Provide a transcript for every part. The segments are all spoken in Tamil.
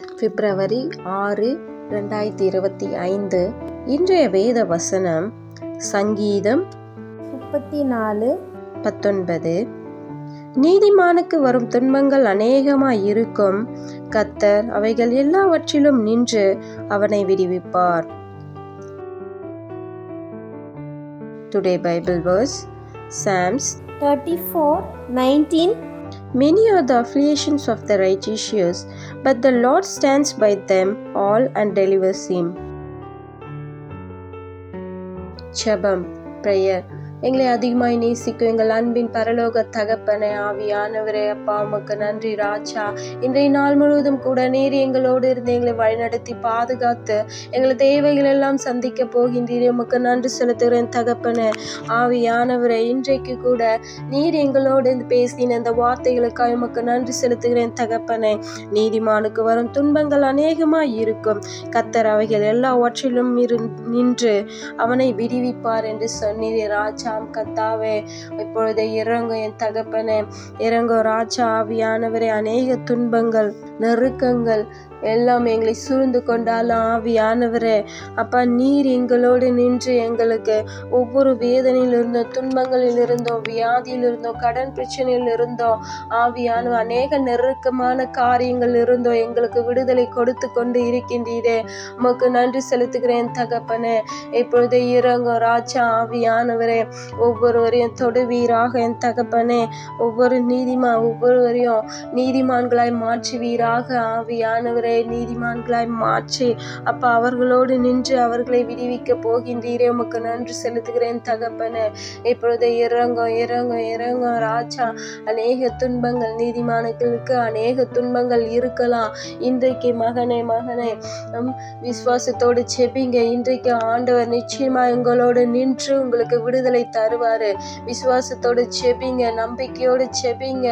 பிப்ரவரி ஆறு ரெண்டாயிரத்தி இருபத்தி ஐந்து. இன்றைய வேத வசனம் சங்கீதம் முப்பத்தி நாலு பத்தொன்பது. நீதிமானுக்கு வரும் துன்பங்கள் அநேகமாய் இருக்கும். கத்தர் அவைகள் எல்லாவற்றிலும் நின்று அவனை விடுவிப்பார். Today Bible verse Psalms thirty four nineteen Many are the affiliations of the righteous, but the Lord stands by them all and delivers him. Chabam, prayer. எங்களை அதிகமாய் நேசிக்கும் எங்கள் அன்பின் பரலோக தகப்பனை ஆவியானவரே அப்பா உமக்கு நன்றி ராஜா. இன்றைய நாள் முழுவதும் கூட நீர் எங்களோடு இருந்து எங்களை வழிநடத்தி பாதுகாத்து எங்களை தேவைகள் எல்லாம் சந்திக்க போகின்றீரே. உமக்கு நன்றி செலுத்துகிறேன் தகப்பனே. ஆவியானவரே இன்றைக்கு கூட நீர் எங்களோடு இருந்து பேசின இந்த வார்த்தைகளுக்காக உமக்கு நன்றி செலுத்துகிறேன் தகப்பனே. நீதிமானுக்கு வரும் துன்பங்கள் அநேகமாய் இருக்கும். கத்தர் அவைகள் எல்லாவற்றிலும் இரு நின்று அவனை விடுவிப்பார் என்று சொன்னீரே ராஜாம் கத்தாவே. இப்பொழுது இறங்கும் என் தகப்பனே. இறங்கும் ராஜா ஆவியானவரே அநேக துன்பங்கள். நெருக்கங்கள் எல்லாம் எங்களை சூழ்ந்து கொண்டாலும் ஆவியானவரே. அப்பா நீர் எங்களோடு நின்று எங்களுக்கு ஒவ்வொரு வேதனையில் இருந்தோம் துன்பங்களில் இருந்தோம் வியாதியில் இருந்தோம் கடன் பிரச்சனையில் இருந்தோம் ஆவியான அநேக நெருக்கமான காரியங்கள் இருந்தோ எங்களுக்கு விடுதலை கொடுத்து கொண்டு இருக்கின்றீரே. உமக்கு நன்றி செலுத்துகிறேன் தகப்பனே. இப்பொழுது இறங்கும் ராஜா ஆவியானவரே. ஒவ்வொருவரையும் தொடுவீராக என் தகப்பனே. ஒவ்வொரு நீதிமா ஒவ்வொருவரையும் நீதிமான்களாய் மாற்றுவீராக ஆவியானவரே நீதிமான்களாய் மாற்றி அப்பா அவர்களோடு நின்று அவர்களை விடுவிக்க போகின்றீரே. உமக்கு நன்றி செலுத்துகிறேன் தகப்பன. இப்பொழுது இறங்கும் இறங்கும் இறங்கும் ராஜா. அநேக துன்பங்கள் நீதிமான்களுக்கு அநேக துன்பங்கள் இருக்கலாம். இன்றைக்கு மகனே மகனே விசுவாசத்தோடு செபிங்க. இன்றைக்கு ஆண்டவர் நிச்சயமா உங்களோடு நின்று உங்களுக்கு விடுதலை தருவாரு. விசுவாசத்தோடு செபிங்க நம்பிக்கையோடு செபிங்க.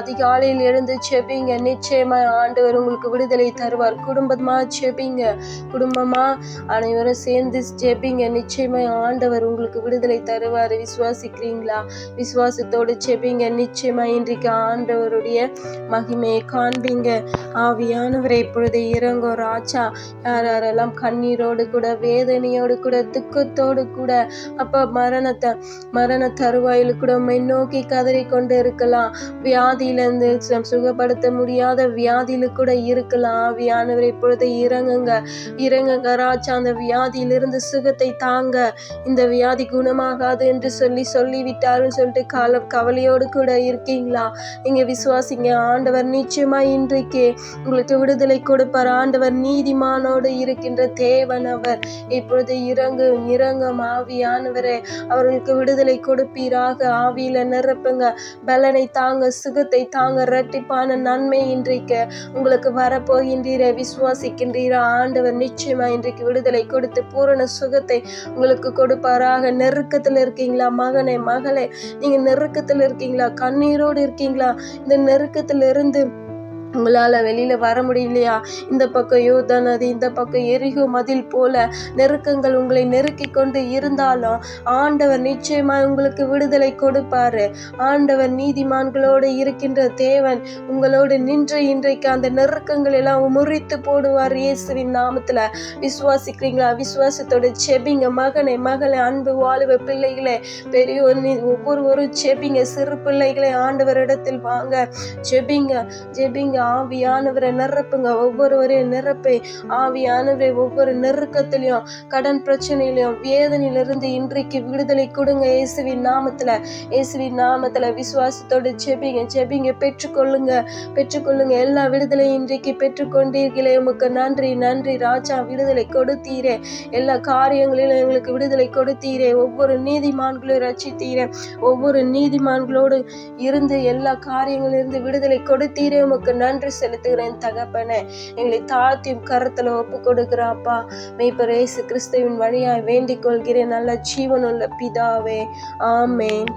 அதிகாலையில் எழுந்து செபிங்க. நிச்சயமா ஆண்டவர் உங்களுக்கு விடுதலை தருவார். குடும்பமா ஜெபிங்க. குடும்பமா அனைவரும் சேர்ந்து ஜெபிங்க. நிச்சயமா ஆண்டவர் உங்களுக்கு விடுதலை தருவார். விசுவாசிக்கிறீங்களா? விசுவாசத்தோடு ஜெபிங்க. நிச்சயமா இன்றைக்கு ஆண்டவருடைய மகிமையை காண்பீங்க. ஆவியானவரை இப்பொழுது இறங்கோ ராஜா. யார் யாரெல்லாம் கண்ணீரோடு கூட வேதனையோடு கூட துக்கத்தோடு கூட அப்ப மரணத்தை மரண தருவாயில் கூட மென்னோக்கி கதறி கொண்டு இருக்கலாம். வியாதியிலிருந்து சுகப்படுத்த முடியாத வியா வியாதியில கூட இருக்கலாம். ஆவியானவர் இப்பொழுது இறங்குங்க. இறங்குங்க. ராஜா அந்த வியாதியிலிருந்து சுகத்தை தாங்க. இந்த வியாதி குணமாகாது என்று சொல்லி சொல்லிவிட்டாருன்னு சொல்லிட்டு கால கவலையோடு கூட இருக்கீங்களா? நீங்க விசுவாசிங்க. ஆண்டவர் நிச்சயமா இன்றைக்கு உங்களுக்கு விடுதலை கொடுப்பார். ஆண்டவர் நீதிமானோடு இருக்கின்ற தேவன் அவர். இப்பொழுது இறங்கு இறங்கும் ஆவியானவரே அவர்களுக்கு விடுதலை கொடுப்பீராக. ஆவியில நிரப்புங்க. பலனை தாங்க சுகத்தை தாங்க இரட்டிப்பான நன்மை இன்றைக்கு. உங்களுக்கு வரப்போகின்றீரே விசுவாசிக்கின்ற ஆண்டவர் நிச்சயமா இன்றைக்கு விடுதலை கொடுத்து பூரண சுகத்தை உங்களுக்கு கொடுப்பாராக. நெருக்கத்தில் இருக்கீங்களா மகனே மகளே? நீங்க நெருக்கத்தில் இருக்கீங்களா? கண்ணீரோடு இருக்கீங்களா? இந்த நெருக்கத்தில் இருந்து உங்களால் வெளியில் வர முடியலையா? இந்த பக்கம் யோதா நதி இந்த பக்கம் எரிகோ மதில் போல நெருக்கங்கள் உங்களை நெருக்கி கொண்டு இருந்தாலும் ஆண்டவர் நிச்சயமாக உங்களுக்கு விடுதலை கொடுப்பாரு. ஆண்டவர் நீதிமான்களோடு இருக்கின்ற தேவன் உங்களோடு நின்று இன்றைக்கு அந்த நெருக்கங்கள் எல்லாம் முறித்து போடுவார் இயேசுவின் நாமத்தில். விசுவாசிக்கிறீங்களா? விசுவாசத்தோட செபிங்க. மகனை மகளை அன்பு வாழுவ பிள்ளைகளே பெரியோர் ஒவ்வொருவரும் செபிங்க. சிறு பிள்ளைகளை ஆண்டவரிடத்தில் வாங்க. செபிங்க. ஜெபிங்க. ஆவியானவரை நிரப்புங்க. ஒவ்வொருவரையும் நிரப்பி. ஆவியானவரை ஒவ்வொரு நெருக்கத்திலையும் கடன் பிரச்சனையிலையும் வேதனையிலிருந்து இன்றைக்கு விடுதலை கொடுங்க இயேசுவின் நாமத்துல. இயேசுவின் நாமத்துல விசுவாசத்தோடு ஜெபிங்க. ஜெபிங்க. பெற்றுக்கொள்ளுங்க. பெற்றுக்கொள்ளுங்க. எல்லா விடுதலையும் இன்றைக்கு பெற்றுக்கொண்டீர்களே. உமக்கு நன்றி நன்றி. ராஜா விடுதலை கொடுத்தீரே. எல்லா காரியங்களிலும் எங்களுக்கு விடுதலை கொடுத்தீரே. ஒவ்வொரு நீதிமான்களையும் ரட்சித்தீரே. ஒவ்வொரு நீதிமான்களோடு இருந்து எல்லா காரியங்களிலிருந்து விடுதலை கொடுத்தீரே. உமக்கு நன்றி செலுத்துகிறேன் தகப்பனே. எங்களை தாழ்த்தியும் கருத்துல ஒப்பு கொடுக்குறாப்பா மெய்ப்பர் இயேசு கிறிஸ்துவின் வழியாய் வேண்டிக் கொள்கிறேன். நல்ல ஜீவனுள்ள பிதாவே. ஆமேன்.